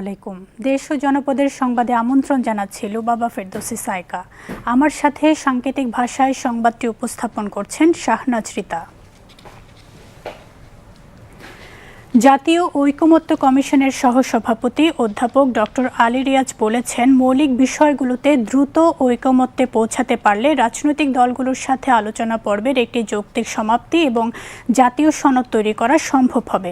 আলাইকুম। দেশ ও জনপদের সংবাদে আমন্ত্রণ জানাচ্ছি লুবাবা ফেরদোসি সাইকা। আমার সাথে সাংকেতিক ভাষায় সংবাদটি উপস্থাপন করছেন শাহনাজ রিতা। জাতীয় ঐকমত্য কমিশনের সহসভাপতি অধ্যাপক ডক্টর আলী রিয়াজ বলেছেন, মৌলিক বিষয়গুলোতে দ্রুত ঐকমত্যে পৌঁছাতে পারলে রাজনৈতিক দলগুলোর সাথে আলোচনা পর্বের একটি যৌক্তিক সমাপ্তি এবং জাতীয় সনদ তৈরি করা সম্ভব হবে।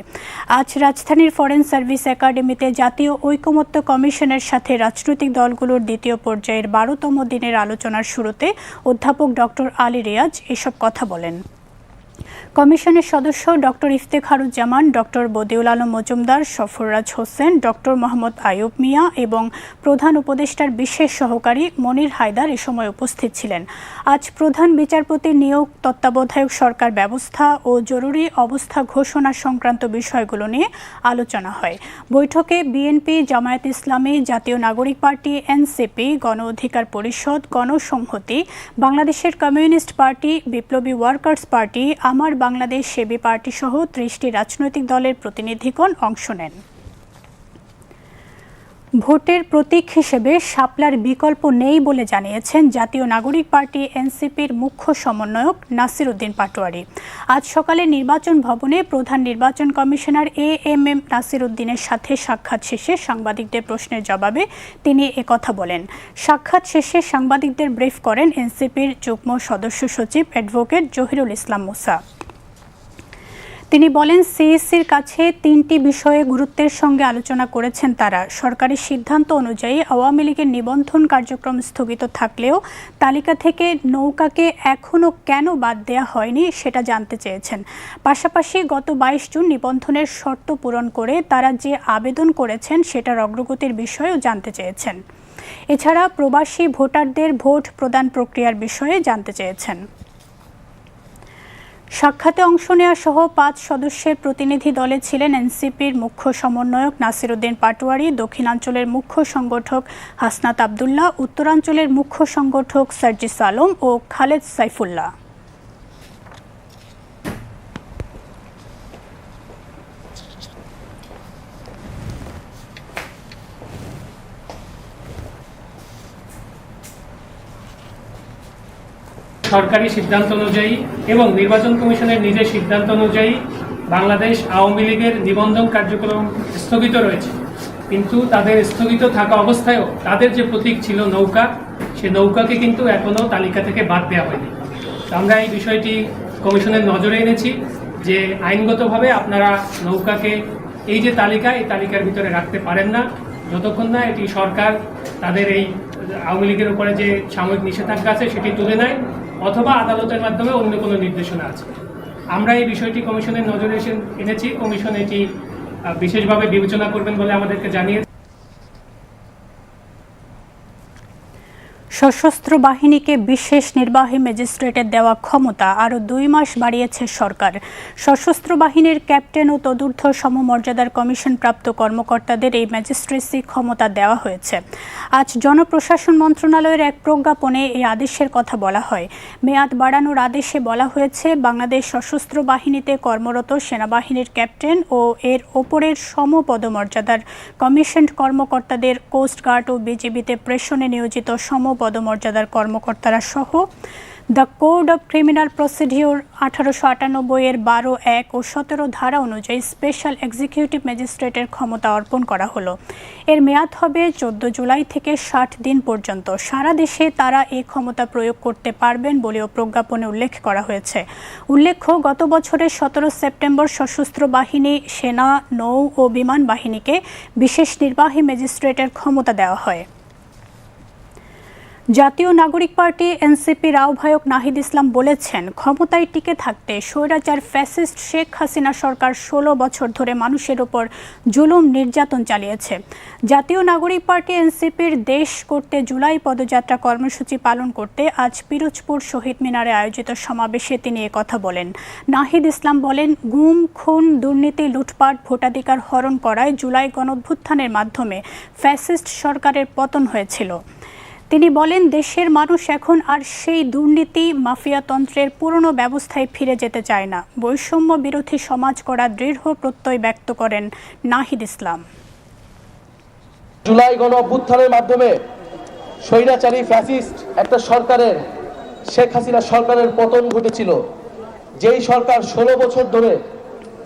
আজ রাজধানীর ফরেন সার্ভিস একাডেমিতে জাতীয় ঐকমত্য কমিশনের সাথে রাজনৈতিক দলগুলোর দ্বিতীয় পর্যায়ের বারোতম দিনের আলোচনার শুরুতে অধ্যাপক ডক্টর আলী রিয়াজ এসব কথা বলেন। কমিশনের সদস্য doctor Iftekharuzzaman, doctor Badiul Alam Majumdar, Sarfaraz Hossain, doctor Mohammad Ayub Mia এবং প্রধান উপদেষ্টার বিশেষ সহকারী মনির হায়দার এ সময় উপস্থিত ছিলেন। আজ প্রধান বিচারপতির নিয়োগ, তত্ত্বাবধায়ক সরকার ব্যবস্থা ও জরুরি অবস্থা ঘোষণা সংক্রান্ত বিষয়গুলো নিয়ে আলোচনা হয়। বৈঠকে বিএনপি, জামায়াত ইসলামী, জাতীয় নাগরিক পার্টি, এনসিপি, গণ অধিকার পরিষদ, গণসংহতি, বাংলাদেশের communist party, Biplobi workers party, Amar Bangladesh সেবি পার্টি সহ ত্রিশটি রাজনৈতিক দলের প্রতিনিধিগণ অংশ নেন। ভোটের প্রতীক হিসেবে শাপলার বিকল্প নেই বলে জানিয়েছেন জাতীয় নাগরিক পার্টি এনসিপির মুখ্য সমন্বয়ক নাসির উদ্দিন পাটোয়ারি। আজ সকালে নির্বাচন ভবনে প্রধান নির্বাচন commissioner A M M Nasir উদ্দিনের সাথে সাক্ষাৎ শেষে সাংবাদিকদের প্রশ্নের জবাবে তিনি একথা বলেন। সাক্ষাৎ শেষে সাংবাদিকদের ব্রিফ করেন এনসিপির যুগ্ম সদস্য সচিব অ্যাডভোকেট জহিরুল ইসলাম মুসা। তিনি বলেন, সিএসসির কাছে তিনটি বিষয়ে গুরুত্বের সঙ্গে আলোচনা করেছেন তারা। সরকারি সিদ্ধান্ত অনুযায়ী আওয়ামী লীগের নিবন্ধন কার্যক্রম স্থগিত থাকলেও তালিকা থেকে নৌকাকে এখনও কেন বাদ দেওয়া হয়নি সেটা জানতে চেয়েছেন। পাশাপাশি গত বাইশ জুন নিবন্ধনের শর্ত পূরণ করে তারা যে আবেদন করেছেন সেটার অগ্রগতির বিষয়েও জানতে চেয়েছেন। এছাড়া প্রবাসী ভোটারদের ভোট প্রদান প্রক্রিয়ার বিষয়ে জানতে চেয়েছেন। সাক্ষাতে অংশ নেওয়া সহ পাঁচ সদস্যের প্রতিনিধি দলে ছিলেন এনসিপির মুখ্য সমন্বয়ক নাসিরুদ্দিন পাটোয়ারি, দক্ষিণাঞ্চলের মুখ্য সংগঠক হাসনাত আবদুল্লাহ, উত্তরাঞ্চলের মুখ্য সংগঠক সার্জিস আলম ও খালেদ সাইফুল্লাহ। সরকারি সিদ্ধান্ত অনুযায়ী এবং নির্বাচন কমিশনের নিজের সিদ্ধান্ত অনুযায়ী বাংলাদেশ আওয়ামী লীগের নিবন্ধন কার্যক্রম স্থগিত রয়েছে। কিন্তু তাদের স্থগিত থাকা অবস্থায়ও তাদের যে প্রতীক ছিল নৌকা, সে নৌকাকে কিন্তু এখনও তালিকা থেকে বাদ দেওয়া হয়নি। আমরা এই বিষয়টি কমিশনের নজরে এনেছি যে আইনগতভাবে আপনারা নৌকাকে এই যে তালিকা, এই তালিকার ভিতরে রাখতে পারেন না। যতক্ষণ না এটি সরকার তাদের এই আওয়ামী লীগের উপরে যে সাময়িক নিষেধাজ্ঞা আছে সেটি তুলে নেয়। অথবা আদালতের মাধ্যমে অন্য কোনো নির্দেশনা আছে। আমরা এই বিষয়টি কমিশনের নজরে এসে এনেছি। কমিশন এটি বিশেষভাবে বিবেচনা করবেন বলে আমাদেরকে জানিয়ে সশস্ত্র বাহিনীকে বিশেষ নির্বাহী ম্যাজিস্ট্রেটের দেওয়া ক্ষমতা আরও দুই মাস বাড়িয়েছে সরকার। সশস্ত্র বাহিনীর ক্যাপ্টেন ও তদূর্ধ্ব সমমর্যাদার কমিশনপ্রাপ্ত কর্মকর্তাদের এই ম্যাজিস্ট্রেসি ক্ষমতা দেওয়া হয়েছে। আজ জনপ্রশাসন মন্ত্রণালয়ের এক প্রজ্ঞাপনে এই আদেশের কথা বলা হয়। মেয়াদ বাড়ানোর আদেশে বলা হয়েছে, বাংলাদেশ সশস্ত্র বাহিনীতে কর্মরত সেনাবাহিনীর ক্যাপ্টেন ও এর ওপরের সমপদমর্যাদার কমিশন কর্মকর্তাদের কোস্টগার্ড ও বিজিবিতে প্রেষণে নিয়োজিত সমপদমর্যাদার কর্মকর্তারা সহ the code of criminal procedure আঠারোশো আটানব্বই এর বারো, এক ও সতেরো ধারা অনুযায়ী স্পেশাল এক্সিকিউটিভ ম্যাজিস্ট্রেটের ক্ষমতা অর্পণ করা হলো। এর মেয়াদ হবে চোদ্দ জুলাই থেকে ষাট দিন পর্যন্ত। সারা দেশে তারা এই ক্ষমতা প্রয়োগ করতে পারবেন বলেও প্রজ্ঞাপনে উল্লেখ করা হয়েছে। উল্লেখ্য, গত বছরের সতেরো সেপ্টেম্বর সশস্ত্র বাহিনী, সেনা, নৌ ও বিমান বাহিনীকে বিশেষ নির্বাহী ম্যাজিস্ট্রেটের ক্ষমতা দেওয়া হয়। জাতীয় নাগরিক পার্টি এনসিপির আহ্বায়ক নাহিদ ইসলাম বলেছেন, ক্ষমতায় টিকে থাকতে স্বৈরাচার ফ্যাসিস্ট শেখ হাসিনা সরকার ষোলো বছর ধরে মানুষের ওপর জুলুম নির্যাতন চালিয়েছে। জাতীয় নাগরিক পার্টি এনসিপির দেশ করতে জুলাই পদযাত্রা কর্মসূচি পালন করতে আজ পিরোজপুর শহীদ মিনারে আয়োজিত সমাবেশে তিনি কথা বলেন। নাহিদ ইসলাম বলেন, গুম, খুন, দুর্নীতি, লুটপাট, ভোটাধিকার হরণ করায় জুলাই গণঅভ্যুত্থানের মাধ্যমে ফ্যাসিস্ট সরকারের পতন হয়েছিল। তিনি বলেন, দেশের মানুষ এখন আর সেই দুর্নীতি মাফিয়াতন্ত্রের পুরনো ব্যবস্থায় ফিরে যেতে চায় না। বৈষম্য বিরোধী সমাজ করা দৃঢ় প্রত্যয় ব্যক্ত করেন নাহিদ ইসলাম। জুলাই গণ অভ্যুত্থানের মাধ্যমে স্বৈরাচারী ফ্যাসিস্ট একটা সরকারের, শেখ হাসিনা সরকারের পতন ঘটেছিল। যেই সরকার ষোলো বছর ধরে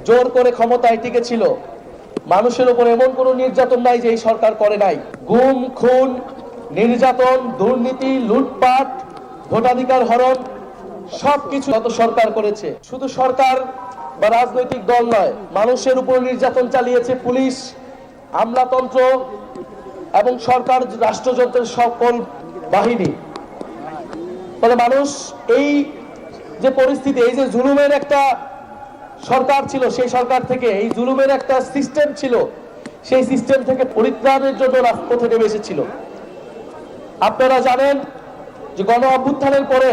জোর করে ক্ষমতায় টিকেছিল, মানুষের উপর এমন কোনো নির্যাতন নাই যে এই সরকার করে নাই। গুম, খুন নির্যাতন, দুর্নীতি, লুটপাট, ভোটাধিকার হরণ, সবকিছু গত সরকার করেছে। শুধু সরকার বা রাজনৈতিক দল নয়, মানুষের উপর নির্যাতন চালিয়েছে পুলিশ, আমলাতন্ত্র এবং সরকার, রাষ্ট্রযন্ত্রের সকল বাহিনী। ফলে মানুষ এই যে পরিস্থিতি, এই যে জুলুমের একটা সরকার ছিল, সেই সরকার থেকে, এই জুলুমের একটা সিস্টেম ছিল, সেই সিস্টেম থেকে পরিত্রাণের জন্য রাজপথে নেমে এসেছিল। আপনারা জানেন যে গণ অভ্যুত্থানের পরে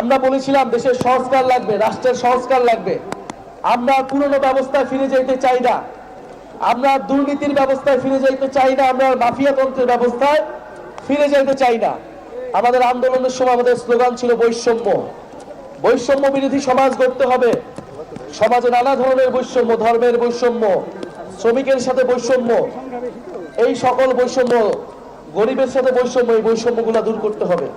আমরা বলেছিলাম দেশের সংস্কার লাগবে, রাষ্ট্রের সংস্কার লাগবে। আমরা পুরনো ব্যবস্থায় ফিরে যেতে চাই না। আমরা দুর্নীতির ব্যবস্থায় ফিরে যেতে চাই না। আমরা মাফিয়াতন্ত্রের ব্যবস্থায় ফিরে যেতে চাই না। আমাদের আন্দোলনের সময় আমাদের স্লোগান ছিল বৈষম্য। বৈষম্য বিরোধী সমাজ গড়তে হবে। সমাজে নানা ধরনের বৈষম্য, ধর্মের বৈষম্য, শ্রমিকের সাথে বৈষম্য, এই সকল বৈষম্য গরিবের সাথে বৈষম্য, এই বৈষম্যগুলো দূর করতে হবে।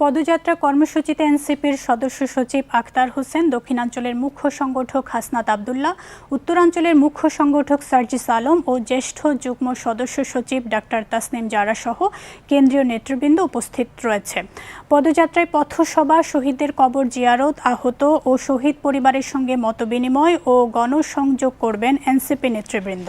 পদযাত্রা কর্মসূচিতে এনসিপির সদস্য সচিব আখতার হোসেন, দক্ষিণাঞ্চলের মুখ্য সংগঠক হাসনাত আবদুল্লাহ, উত্তরাঞ্চলের মুখ্য সংগঠক সার্জিস আলম ও জ্যেষ্ঠ যুগ্ম সদস্য সচিব ডাক্তার তাসনিম জারা সহ কেন্দ্রীয় নেতৃবৃন্দ উপস্থিত রয়েছে। পদযাত্রায় পথসভা, শহীদদের কবর জিয়ারত আহত ও শহীদ পরিবারের সঙ্গে মতবিনিময় ও গণসংযোগ করবেন এনসিপি নেতৃবৃন্দ।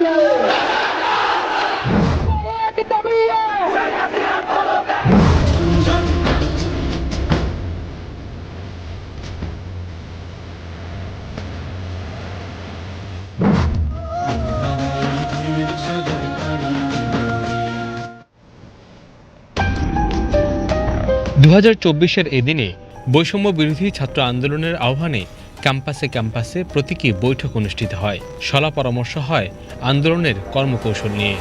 দু হাজার চব্বিশের এদিনে বৈষম্য বিরোধী ছাত্র আন্দোলনের আহ্বানে ক্যাম্পাসে ক্যাম্পাসে প্রতীকী বৈঠক অনুষ্ঠিত হয়। সলা পরামর্শ হয় আন্দোলনের কর্মকৌশল নিয়ে।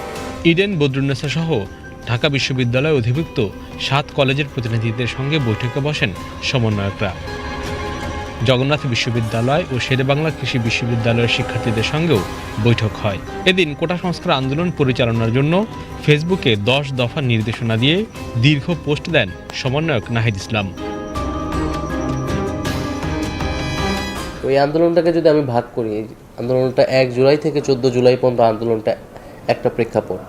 ইডেন বদরুন্নেসা সহ ঢাকা বিশ্ববিদ্যালয় অধিভুক্ত সাত কলেজের প্রতিনিধিদের সঙ্গে বৈঠকে বসেন সমন্বয়করা। জগন্নাথ বিশ্ববিদ্যালয় ও শেরেবাংলা কৃষি বিশ্ববিদ্যালয়ের শিক্ষার্থীদের সঙ্গেও বৈঠক হয়। এদিন কোটা সংস্কার আন্দোলন পরিচালনার জন্য ফেসবুকে দশ দফা নির্দেশনা দিয়ে দীর্ঘ পোস্ট দেন সমন্বয়ক নাহিদ ইসলাম। ওই আন্দোলনটাকে যদি আমি ভাগ করি, এই আন্দোলনটা এক জুলাই থেকে চোদ্দ জুলাই পর্যন্ত আন্দোলনটা একটা প্রেক্ষাপট।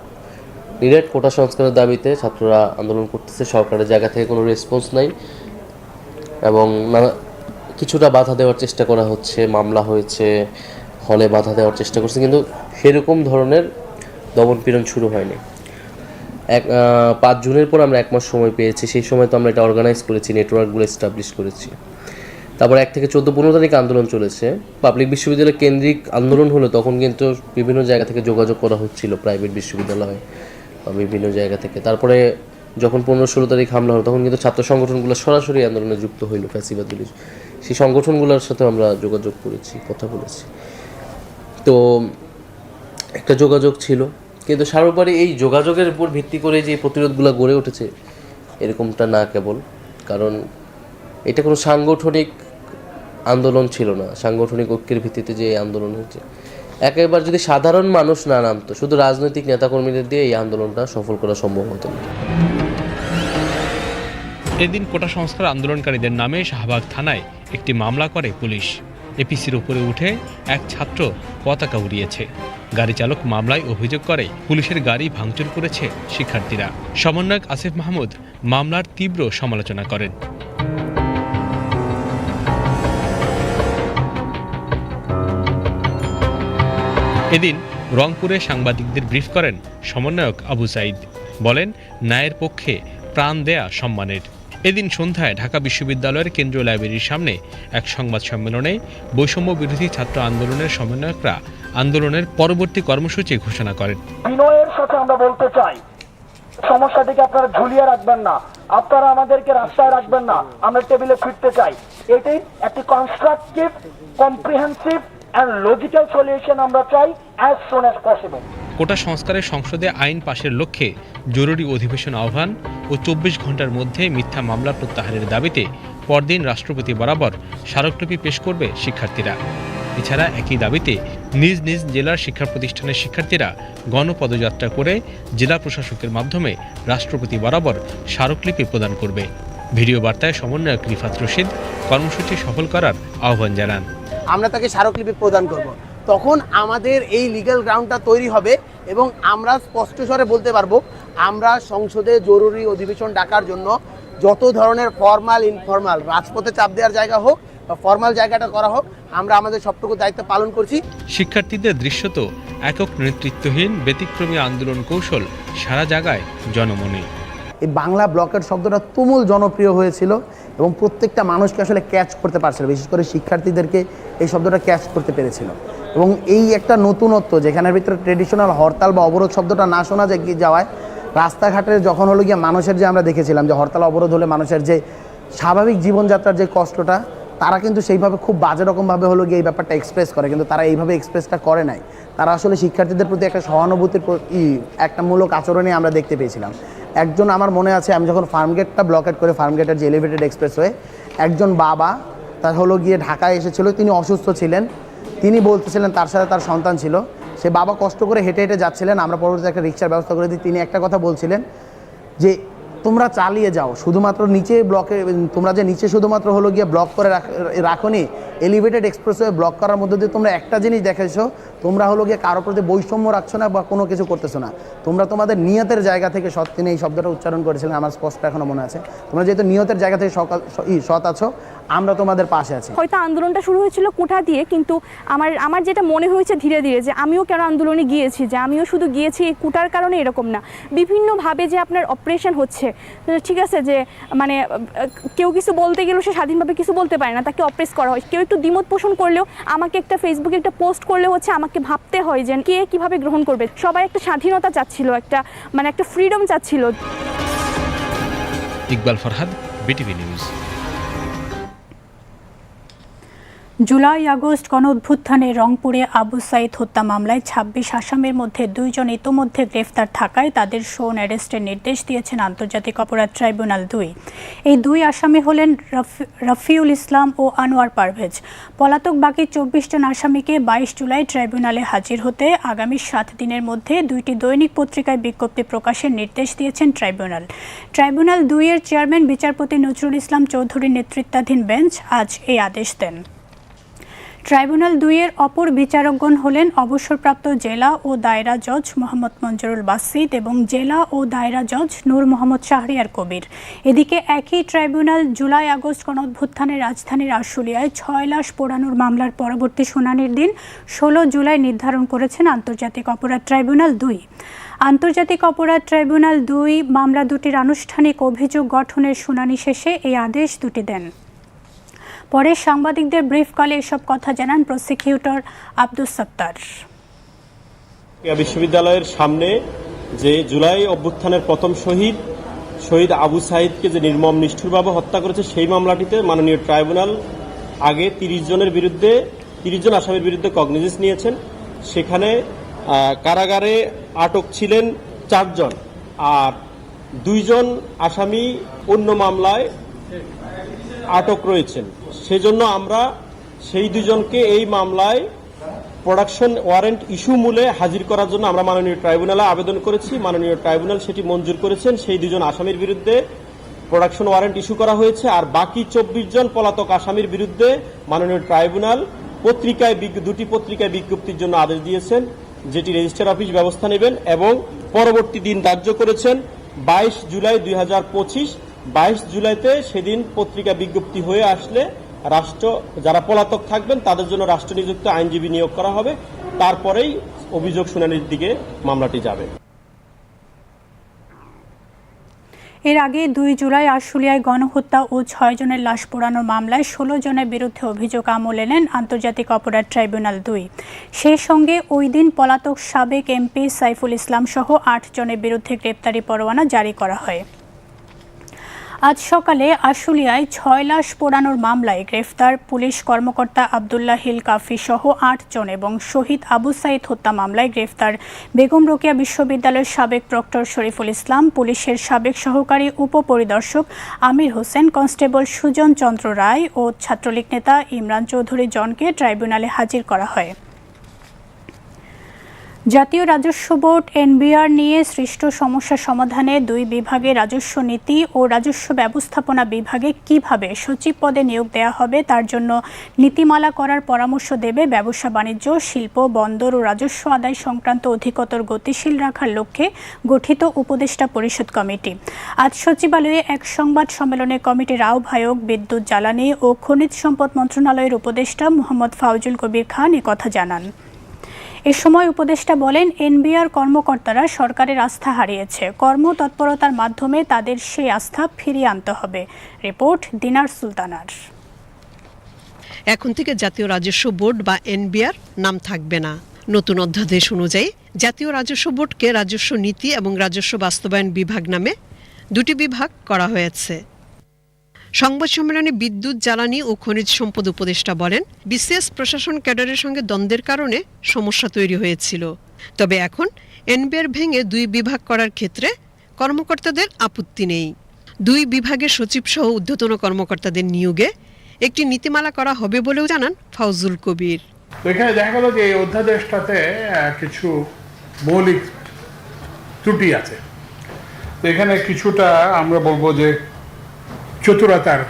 ডিরেক্ট কোটা সংস্কারের দাবিতে ছাত্ররা আন্দোলন করতেছে, সরকারের জায়গা থেকে কোনো রেসপন্স নাই এবং নানা, কিছুটা বাধা দেওয়ার চেষ্টা করা হচ্ছে, মামলা হয়েছে, হলে বাধা দেওয়ার চেষ্টা করছে, কিন্তু সেরকম ধরনের দমনপীড়ন শুরু হয়নি। এক পাঁচ জুনের পর আমরা এক মাস সময় পেয়েছি, সেই সময় তো আমরা এটা অর্গানাইজ করেছি নেটওয়ার্কগুলো এস্টাবলিশ করেছি। তারপর এক থেকে চোদ্দ পনেরো তারিখ আন্দোলন চলেছে। পাবলিক বিশ্ববিদ্যালয় কেন্দ্রিক আন্দোলন হলো তখন কিন্তু বিভিন্ন জায়গা থেকে যোগাযোগ করা হচ্ছিল, প্রাইভেট বিশ্ববিদ্যালয় বা বিভিন্ন জায়গা থেকে। তারপরে যখন পনেরো ষোলো তারিখ হামলা হলো, তখন কিন্তু ছাত্র সংগঠনগুলো সরাসরি আন্দোলনে যুক্ত হইল ফ্যাসিবাদুলি সেই সংগঠনগুলোর সাথে আমরা যোগাযোগ করেছি, কথা বলেছি। তো একটা যোগাযোগ ছিল, কিন্তু সর্বোপরি এই যোগাযোগের উপর ভিত্তি করে যে প্রতিরোধগুলো গড়ে উঠেছে, এরকমটা না কেবল। কারণ এটা কোনো সাংগঠনিক আন্দোলন ছিল না, সাংগঠনিক ঐক্যের ভিত্তিতে যে এই আন্দোলন হচ্ছে একেবারে যদি সাধারণ মানুষ না নামতো, শুধু রাজনৈতিক নেতাকর্মীদের দিয়ে এই আন্দোলনটা সফল করা সম্ভব হতো না। এদিন কোটা সংস্কার আন্দোলনকারীদের নামে শাহবাগ থানায় একটি মামলা করে পুলিশ। এপিসির উপরে উঠে এক ছাত্র পতাকা উড়িয়েছে। গাড়ি চালক মামলায় অভিযোগ করে, পুলিশের গাড়ি ভাঙচুর করেছে শিক্ষার্থীরা। সমন্বয়ক আসিফ মাহমুদ মামলার তীব্র সমালোচনা করেন। এদিন রংপুরে সাংবাদিকদের ব্রিফ করেন সমন্বয়ক আবু সাইদ। বলেন, ন্যায়ের পক্ষে প্রাণ দেয়া সম্মানের। এদিন সন্ধ্যায় ঢাকা বিশ্ববিদ্যালয়ের কেন্দ্রীয় লাইব্রেরির সামনে এক সংবাদ সম্মেলনে বৈষম্য বিরোধী ছাত্র আন্দোলনের সমন্বয়করা আন্দোলনের পরবর্তী কর্মসূচি ঘোষণা করেন। বিনয়ের সাথে আমরা বলতে চাই সমস্যাটিকে আপনারা ঝুলিয়ে রাখবেন না। আপনারা আমাদেরকে রাস্তায় রাখবেন না। আমরা টেবিলে ফিরতে চাই। এটি একটি constructive comprehensive and logical solution আমরা চাই অ্যাজ অ্যাজ পসিবল কোটা সংস্কারের সংসদে আইন পাশের লক্ষ্যে জরুরি অধিবেশন আহ্বান ও চব্বিশ ঘণ্টার মধ্যে মিথ্যা মামলা প্রত্যাহারের দাবিতে পরদিন রাষ্ট্রপতি বরাবর স্মারকলিপি পেশ করবে শিক্ষার্থীরা। এছাড়া একই দাবিতে নিজ নিজ জেলার শিক্ষা প্রতিষ্ঠানের শিক্ষার্থীরা গণপদযাত্রা করে জেলা প্রশাসকের মাধ্যমে রাষ্ট্রপতি বরাবর স্মারকলিপি প্রদান করবে। ভিডিও বার্তায় সমন্বয়ক রিফাত রশিদ, কর্মসূচি সফল করার আহ্বান জানান। আমরা তাকে স্মারকলিপি প্রদান করব। তখন আমাদের এই লিগ্যাল গ্রাউন্ডটা তৈরি হবে এবং আমরা স্পষ্ট স্বরে বলতে পারব আমরা সংসদে জরুরি অধিবেশন ডাকার জন্য যত ধরনের ফর্মাল ইনফর্মাল রাজপথে চাপ দেওয়ার জায়গা হোক বা ফর্মাল জায়গাটা করা হোক আমরা আমাদের সবটুকু দায়িত্ব পালন করছি। শিক্ষার্থীদের দৃশ্যত একক নেতৃত্বহীন ব্যতিক্রমী আন্দোলন কৌশল সারা জায়গায় জনমনে। এই বাংলা ব্লকের শব্দটা তুমুল জনপ্রিয় হয়েছিল। এবং প্রত্যেকটা মানুষকে আসলে ক্যাচ করতে পারছিল, বিশেষ করে শিক্ষার্থীদেরকে এই শব্দটা ক্যাচ করতে পেরেছিল। এবং এই একটা নতুনত্ব যেখানের ভিতরে ট্রেডিশনাল হরতাল বা অবরোধ শব্দটা না শোনা যায় যাওয়ায় রাস্তাঘাটে যখন হলো গিয়ে মানুষের যে আমরা দেখেছিলাম যে হরতাল, অবরোধ হলে মানুষের যে স্বাভাবিক জীবনযাত্রার যে কষ্টটা, তারা কিন্তু সেইভাবে খুব বাজে রকমভাবে হলো গিয়ে এই ব্যাপারটা এক্সপ্রেস করে, কিন্তু তারা এইভাবে এক্সপ্রেসটা করে নাই। তারা আসলে শিক্ষার্থীদের প্রতি একটা সহানুভূতির একটা মূলক আচরণে আমরা দেখতে পেয়েছিলাম। একজন আমার মনে আছে, আমি যখন ফার্মগেটটা ব্লকেট করে ফার্মগেটের যে এলিভেটেড এক্সপ্রেস হয়ে একজন বাবা, তার হলো গিয়ে ঢাকায় এসেছিল, তিনি অসুস্থ ছিলেন। তিনি বলতেছিলেন তার সাথে তার সন্তান ছিল। সে বাবা কষ্ট করে হেঁটে হেঁটে যাচ্ছিলেন, আমরা পরবর্তীতে একটা রিক্সার ব্যবস্থা করে দিই। তিনি একটা কথা বলছিলেন যে, তোমরা চালিয়ে যাও, শুধুমাত্র নিচে ব্লকে তোমরা যে নিচে শুধুমাত্র হলো গিয়ে ব্লক করে রাখো নি এলিভেটেড এক্সপ্রেসওয়ে ব্লক করার মধ্যে দিয়ে তোমরা একটা জিনিস দেখেছ তোমরা হলো গিয়ে কারোর প্রতি বৈষম্য রাখছো না বা কোনো কিছু করতেছো না। তোমরা তোমাদের নিয়তের জায়গা থেকে সৎ তিনি এই শব্দটা উচ্চারণ করেছিলেন, আমার স্পষ্ট এখনও মনে আছে। তোমরা যেহেতু নিয়তের জায়গা থেকে সকাল সৎ আছো, আমরা তোমাদের পাশে আছি। হয়তো আন্দোলনটা শুরু হয়েছিল কোঠা দিয়ে, কিন্তু আমার আমার যেটা মনে হয়েছে ধীরে ধীরে যে আমিও কেন আন্দোলনে গিয়েছি, যে আমিও শুধু গিয়েছি এই কুটার কারণে এরকম না। বিভিন্নভাবে যে আপনার অপারেশন হচ্ছে ঠিক আছে যে মানে কেউ কিছু বলতে গেলেও সে স্বাধীনভাবে কিছু বলতে পারে না, তাকে অপ্রেস করা হয়। কেউ একটু দ্বিমত পোষণ করলেও আমাকে একটা ফেসবুকে একটা পোস্ট করলেও হচ্ছে আমাকে ভাবতে হয় যে কে কীভাবে গ্রহণ করবে। সবাই একটা স্বাধীনতা চাচ্ছিল, একটা মানে একটা ফ্রিডম চাচ্ছিল। Iqbal Farhad, BTV news. July, August গণ রংপুরে আবু সাইদ হত্যা মামলায় ছাব্বিশ আসামের মধ্যে দুইজন ইতোমধ্যে গ্রেফতার থাকায় তাদের শোন অ্যারেস্টের নির্দেশ দিয়েছেন আন্তর্জাতিক অপরাধ ট্রাইব্যুনাল দুই। এই দুই আসামি হলেন রফি- রফিউল ইসলাম ও আনোয়ার পারভেজ। পলাতক বাকি চব্বিশ জন আসামিকে বাইশ জুলাই ট্রাইব্যুনালে হাজির হতে আগামী সাত দিনের মধ্যে দুইটি দৈনিক পত্রিকায় বিজ্ঞপ্তি প্রকাশের নির্দেশ দিয়েছেন ট্রাইব্যুনাল। ট্রাইব্যুনাল দুইয়ের চেয়ারম্যান বিচারপতি নজরুল ইসলাম চৌধুরীর নেতৃত্বাধীন বেঞ্চ আজ এই আদেশ দেন। ট্রাইব্যুনাল দুইয়ের অপর বিচারকগণ হলেন অবসরপ্রাপ্ত জেলা ও দায়রা জজ মোহাম্মদ মঞ্জুরুল বাসিদ এবং জেলা ও দায়রা জজ নূর মোহাম্মদ শাহরিয়ার কবির। এদিকে একই ট্রাইব্যুনাল জুলাই আগস্ট গণঅভ্যুত্থানে রাজধানীর আশুলিয়ায় ছয় লাশ পোড়ানোর মামলার পরবর্তী শুনানির দিন ষোলো জুলাই নির্ধারণ করেছেন আন্তর্জাতিক অপরাধ ট্রাইব্যুনাল দুই। আন্তর্জাতিক অপরাধ ট্রাইব্যুনাল দুই মামলা দুটির আনুষ্ঠানিক অভিযোগ গঠনের শুনানি শেষে এই আদেশ দুটি দেন। পরে সাংবাদিকদের ব্রিফকালে এসব কথা জানান প্রসিকিউটর আব্দুল সত্তার। বিশ্ববিদ্যালয়ের সামনে যে জুলাই অভ্যুত্থানের প্রথম শহীদ শহীদ আবু সাহিদকে যে নির্মম নিষ্ঠুরভাবে হত্যা করেছে সেই মামলাটিতে মাননীয় ট্রাইব্যুনাল আগে তিরিশ জনের বিরুদ্ধে, তিরিশ জন আসামির বিরুদ্ধে কগনিজিস নিয়েছেন। সেখানে কারাগারে আটক ছিলেন চারজন আর দুইজন আসামি অন্য মামলায় আটক রয়েছেন। সেজন্য আমরা সেই দুজনকে এই মামলায় প্রোডাকশন ওয়ারেন্ট ইস্যু মূলে হাজির করার জন্য আমরা মাননীয় ট্রাইব্যুনালে আবেদন করেছি। মাননীয় ট্রাইব্যুনাল সেটি মঞ্জুর করেছেন। সেই দুজন আসামির বিরুদ্ধে প্রোডাকশন ওয়ারেন্ট ইস্যু করা হয়েছে আর বাকি চব্বিশ জন পলাতক আসামির বিরুদ্ধে মাননীয় ট্রাইব্যুনাল পত্রিকায় দুটি পত্রিকায় বিজ্ঞপ্তির জন্য আদেশ দিয়েছেন, যেটি রেজিস্ট্রার অফিস ব্যবস্থা নেবেন এবং পরবর্তী দিন ধার্য করেছেন বাইশ জুলাই দুই হাজার পঁচিশ বাইশ জুলাইতে সেদিন পত্রিকা বিজ্ঞপ্তি হয়ে আসলে রাষ্ট্র, যারা পলাতক থাকবেন, তাদের জন্য রাষ্ট্র নিযুক্ত আইনজীবী নিয়োগ করা হবে। তারপরেই অভিযোগ শুনানির দিকে মামলাটি যাবে। এর আগে দুই জুলাই আশুলিয়ায় গণহত্যা ও ছয় জনের লাশ পোড়ানোর মামলায় ষোলো জনের বিরুদ্ধে অভিযোগ আমলে নেন আন্তর্জাতিক অপরাধ ট্রাইব্যুনাল দুই। সেই সঙ্গে ওই দিন পলাতক সাবেক এমপি সাইফুল ইসলাম সহ আট জনের বিরুদ্ধে গ্রেপ্তারি পরোয়ানা জারি করা হয়। আজ সকালে আশুলিয়ায় ছয় লাশ পোড়ানোর মামলায় গ্রেফতার পুলিশ কর্মকর্তা আবদুল্লাহ হিল কাফি সহ আট জন এবং শহীদ আবু সাইদ হত্যা মামলায় গ্রেফতার বেগম রোকেয়া বিশ্ববিদ্যালয়ের সাবেক প্রক্টর শরীফুল ইসলাম, পুলিশের সাবেক সহকারী উপপরিদর্শক আমির হোসেন, কনস্টেবল সুজন চন্দ্র রায় ও ছাত্রলীগ নেতা ইমরান চৌধুরী জনকে ট্রাইব্যুনালে হাজির করা হয়। জাতীয় রাজস্ব বোর্ড এনবিআর নিয়ে সৃষ্ট সমস্যা সমাধানে দুই বিভাগে রাজস্ব নীতি ও রাজস্ব ব্যবস্থাপনা বিভাগে কীভাবে সচিব পদে নিয়োগ দেওয়া হবে, তার জন্য নীতিমালা করার পরামর্শ দেবে ব্যবসা বাণিজ্য, শিল্প, বন্দর ও রাজস্ব আদায় সংক্রান্ত অধিকতর গতিশীল রাখার লক্ষ্যে গঠিত উপদেষ্টা পরিষদ কমিটি। আজ সচিবালয়ে এক সংবাদ সম্মেলনে কমিটির আহ্বায়ক বিদ্যুৎ জ্বালানি ও খনিজ সম্পদ মন্ত্রণালয়ের উপদেষ্টা মোহাম্মদ ফাউজুল কবির খান কথা জানান। এ সময় উপদেষ্টা বলেন, এনবিআর কর্মকর্তারা সরকারের আস্থা হারিয়েছে। কর্মতৎপরতার মাধ্যমে তাদের সেই আস্থা ফিরিয়ে আনতে হবে। রিপোর্ট দিনার সুলতানার। এখন থেকে জাতীয় রাজস্ব বোর্ড বা এনবিআর নাম থাকবে না। নতুন অধ্যাদেশ অনুযায়ী জাতীয় রাজস্ব বোর্ডকে রাজস্ব নীতি এবং রাজস্ব বাস্তবায়ন বিভাগ নামে দুটি বিভাগ করা হয়েছে। সংবাদ সম্মেলনে বিদ্যুৎ, জ্বালানি ও খনিজ সম্পদ উপদেষ্টা বলেন, বিসিএস প্রশাসন ক্যাডারের সঙ্গে দ্বন্দ্বের কারণে সমস্যা তৈরি হয়েছিল। তবে এখন এনবিআর ভেঙে দুই বিভাগ করার ক্ষেত্রে কর্মকর্তাদের আপত্তি নেই। দুই বিভাগের সচিব সহ ঊর্ধ্বতন কর্মকর্তাদের নিয়োগে একটি নীতিমালা করা হবে বলেও জানান ফাউজুল কবির। এখানে দেখা গেল যে এই অধ্যাদেশটাতে কিছু মৌলিক ত্রুটি আছে। এখানে কিছুটা আমরা বলব যে চতুরতার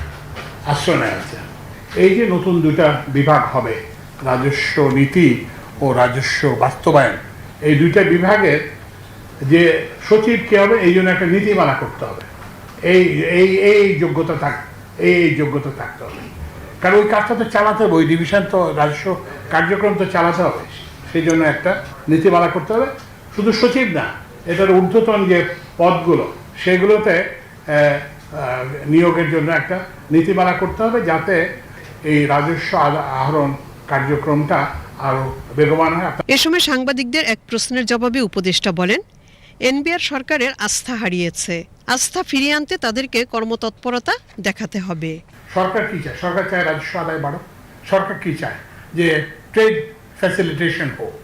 আশ্রয় আছে এই যে নতুন দুটা বিভাগ হবে, রাজস্ব নীতি ও রাজস্ব বাস্তবায়ন, এই দুইটা বিভাগের যে সচিব কে হবে, এই জন্য একটা নীতিমালা করতে হবে। এই এই এই যোগ্যতা থাক, এই এই যোগ্যতা থাকতে হবে। কারণ ওই কাজটা তো চালাতে হবে, ওই ডিভিশন তো, রাজস্ব কার্যক্রম তো চালাতে হবে। সেই জন্য একটা নীতিমালা করতে হবে। শুধু সচিব না, এটার ঊর্ধ্বতন যে পদগুলো, সেগুলোতে নিয়োগের জন্য একটা নীতিমালা করতে হবে যাতে এই রাজস্ব আহরণ কার্যক্রমটা আরও বেগবান হয়। এ সময় সাংবাদিকদের এক প্রশ্নের জবাবে উপদেষ্টা বলেন এনবিআর সরকারের আস্থা হারিয়েছে। আস্থা ফিরিয়ে আনতে তাদেরকে কর্মতৎপরতা দেখাতে হবে। সরকার কি চায়? সরকার চায় রাজস্ব আদায় বাড়ো সরকার কি চায়? যে ট্রেড ফ্যাসিলিটেশন হোক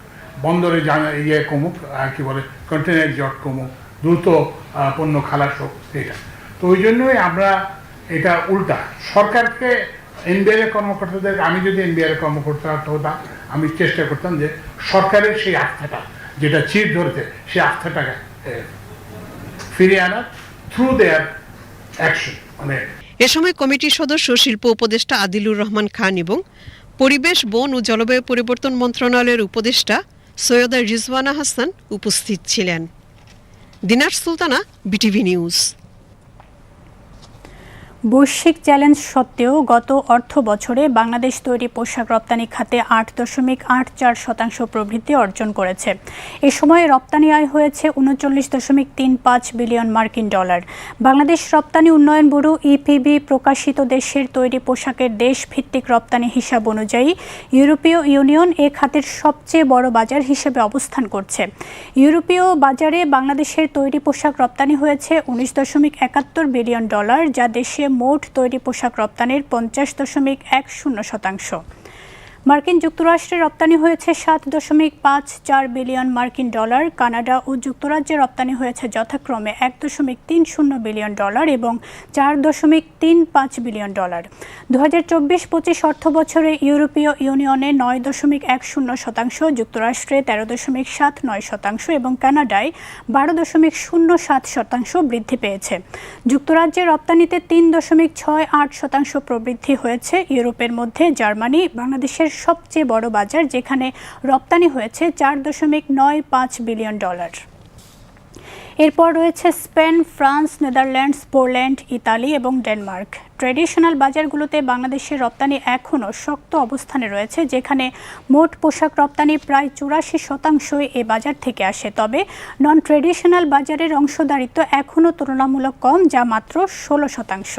বন্দরে জানা ইয়ে কমুক কি বলে কন্টেনার জট কমুক দ্রুত পণ্য খালাস হোক এটা তো ওই জন্যই আমরা এটা উল্টা। সরকারকে এনবিআর এর কর্মকর্তাদের, আমি যদি এনবিআর এর কর্মকর্তা হতাম আমি চেষ্টা করতাম যে সরকারের সেই আস্থাটা, যেটা চির ধরেছে, সেই আস্থাটাকে ফিরিয়ে আনা থ্রু দেয়ার অ্যাকশন মানে এ সময় কমিটির সদস্য শিল্প উপদেষ্টা আদিলুর রহমান খান এবং পরিবেশ, বন ও জলবায়ু পরিবর্তন মন্ত্রণালয়ের উপদেষ্টা সৈয়দা রিজওয়ানা হাসান উপস্থিত ছিলেন। Dinar Sultana, BTV news. বৈশ্বিক চ্যালেঞ্জ সত্ত্বেও গত অর্থ বছরে বাংলাদেশ তৈরি পোশাক রপ্তানি খাতে আট দশমিক আট চার শতাংশ প্রবৃদ্ধি অর্জন করেছে। এ সময় রপ্তানি আয় হয়েছে উনচল্লিশ দশমিক তিন পাঁচ বিলিয়ন মার্কিন ডলার। বাংলাদেশ রপ্তানি উন্নয়ন ব্যুরো ইপিবি প্রকাশিত দেশের তৈরি পোশাকের দেশ ভিত্তিক রপ্তানি হিসাব অনুযায়ী ইউরোপীয় ইউনিয়ন এ খাতের সবচেয়ে বড় বাজার হিসেবে অবস্থান করছে। ইউরোপীয় বাজারে বাংলাদেশের তৈরি পোশাক রপ্তানি হয়েছে উনিশ দশমিক একাত্তর বিলিয়ন ডলার, যা দেশে মোট তৈরি পোশাক রপ্তানির পঞ্চাশ দশমিক এক শূন্য শতাংশ। মার্কিন যুক্তরাষ্ট্রে রপ্তানি হয়েছে সাত দশমিক পাঁচ চার বিলিয়ন মার্কিন ডলার, কানাডা ও যুক্তরাজ্যে রপ্তানি হয়েছে যথাক্রমে এক দশমিক তিন শূন্য বিলিয়ন ডলার এবং চার দশমিক তিন পাঁচ বিলিয়ন ডলার। দু হাজার চব্বিশ পঁচিশ অর্থ বছরে ইউরোপীয় ইউনিয়নে নয় দশমিক এক শূন্য শতাংশ, যুক্তরাষ্ট্রে তেরো দশমিক সাত নয় শতাংশ এবং কানাডায় বারো দশমিক শূন্য সাত শতাংশ বৃদ্ধি পেয়েছে। যুক্তরাজ্যে রপ্তানিতে তিন দশমিক ছয় আট শতাংশ প্রবৃদ্ধি হয়েছে। ইউরোপের মধ্যে জার্মানি, বাংলাদেশের সবচেয়ে বড় বাজার, যেখানে রপ্তানি হয়েছে চার দশমিক নয় পাঁচ বিলিয়ন ডলার। এরপর রয়েছে Spain, France, Netherlands, Poland, Italy এবং ডেনমার্ক। ট্রেডিশনাল বাজারগুলোতে বাংলাদেশের রপ্তানি এখনও শক্ত অবস্থানে রয়েছে, যেখানে মোট পোশাক রপ্তানি প্রায় চুরাশি শতাংশই এ বাজার থেকে আসে। তবে নন ট্রেডিশনাল বাজারের অংশদারিত্ব এখনও তুলনামূলক কম, যা মাত্র ষোলো শতাংশ।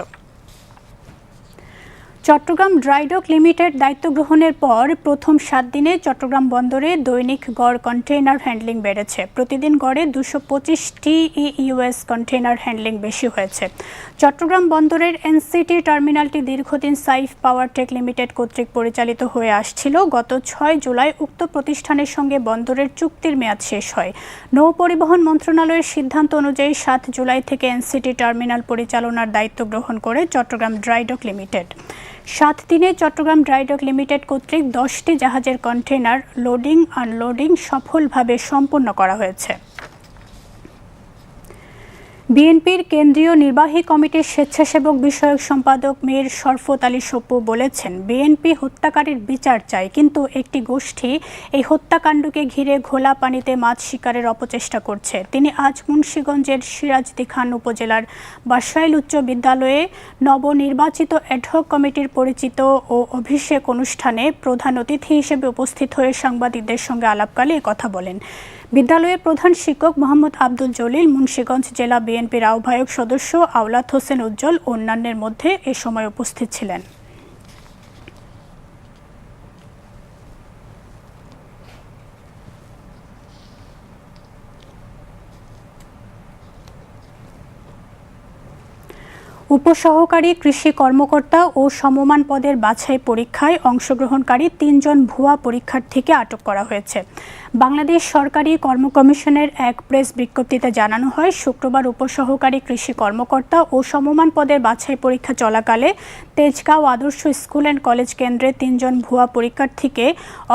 চট্টগ্রাম ড্রাইডক লিমিটেড দায়িত্ব গ্রহণের পর প্রথম সাত দিনে চট্টগ্রাম বন্দরে দৈনিক গড় কন্টেইনার হ্যান্ডলিং বেড়েছে। প্রতিদিন গড়ে দুশো পঁচিশটি ইউএস কন্টেইনার হ্যান্ডলিং বেশি হয়েছে। চট্টগ্রাম বন্দরের এনসিটি টার্মিনালটি দীর্ঘদিন সাইফ পাওয়ার টেক লিমিটেড কর্তৃক পরিচালিত হয়ে আসছিল। গত ছয় জুলাই উক্ত প্রতিষ্ঠানের সঙ্গে বন্দরের চুক্তির মেয়াদ শেষ হয়। নৌ পরিবহন মন্ত্রণালয়ের সিদ্ধান্ত অনুযায়ী সাত জুলাই থেকে এনসিটি টার্মিনাল পরিচালনার দায়িত্ব গ্রহণ করে চট্টগ্রাম ড্রাইডক লিমিটেড। সাত দিনে চট্টগ্রাম ড্রাইডক লিমিটেড কর্তৃক দশটি জাহাজের কন্টেনার লোডিং, আনলোডিং সফলভাবে সম্পন্ন করা হয়েছে। বিএনপির কেন্দ্রীয় নির্বাহী কমিটির স্বেচ্ছাসেবক বিষয়ক সম্পাদক মীর শরফত আলী সপ্পু বলেছেন, বিএনপি হত্যাকারীর বিচার চায় কিন্তু একটি গোষ্ঠী এই হত্যাকাণ্ডকে ঘিরে ঘোলা পানিতে মাছ শিকারের অপচেষ্টা করছে। তিনি আজ মুন্সীগঞ্জের সিরাজদি খান উপজেলার বাসাইল উচ্চ বিদ্যালয়ে নবনির্বাচিত অ্যাডহক কমিটির পরিচিত ও অভিষেক অনুষ্ঠানে প্রধান অতিথি হিসেবে উপস্থিত হয়ে সাংবাদিকদের সঙ্গে আলাপকালে কথা বলেন। বিদ্যালয়ের প্রধান শিক্ষক মোহাম্মদ আব্দুল জলিল, মুন্সীগঞ্জ জেলা বিএনপির আহ্বায়ক সদস্য আওলাদ হোসেন উজ্জ্বল অন্যান্যের মধ্যে এ সময় উপস্থিত ছিলেন। উপসহকারী কৃষি কর্মকর্তা ও সমমান পদের বাছাই পরীক্ষায় অংশগ্রহণকারী তিনজন ভুয়া পরীক্ষার্থীকে আটক করা হয়েছে। বাংলাদেশ সরকারি কর্ম কমিশনের এক প্রেস বিজ্ঞপ্তিতে জানানো হয়, শুক্রবার উপসহকারী কৃষি কর্মকর্তা ও সমমান পদের বাছাই পরীক্ষা চলাকালে তেজগাঁও আদর্শ স্কুল অ্যান্ড কলেজ কেন্দ্রে তিনজন ভুয়া পরীক্ষার্থীকে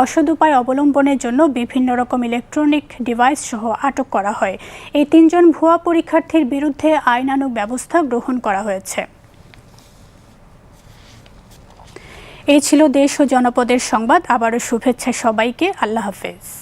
অসদ উপায় অবলম্বনের জন্য বিভিন্ন রকম ইলেকট্রনিক ডিভাইস সহ আটক করা হয়। এই তিনজন ভুয়া পরীক্ষার্থীর বিরুদ্ধে আইনানুগ ব্যবস্থা গ্রহণ করা হয়েছে। এই ছিল দেশ ও জনপদের সংবাদ। আবারও শুভেচ্ছা সবাইকে। আল্লাহ হাফেজ।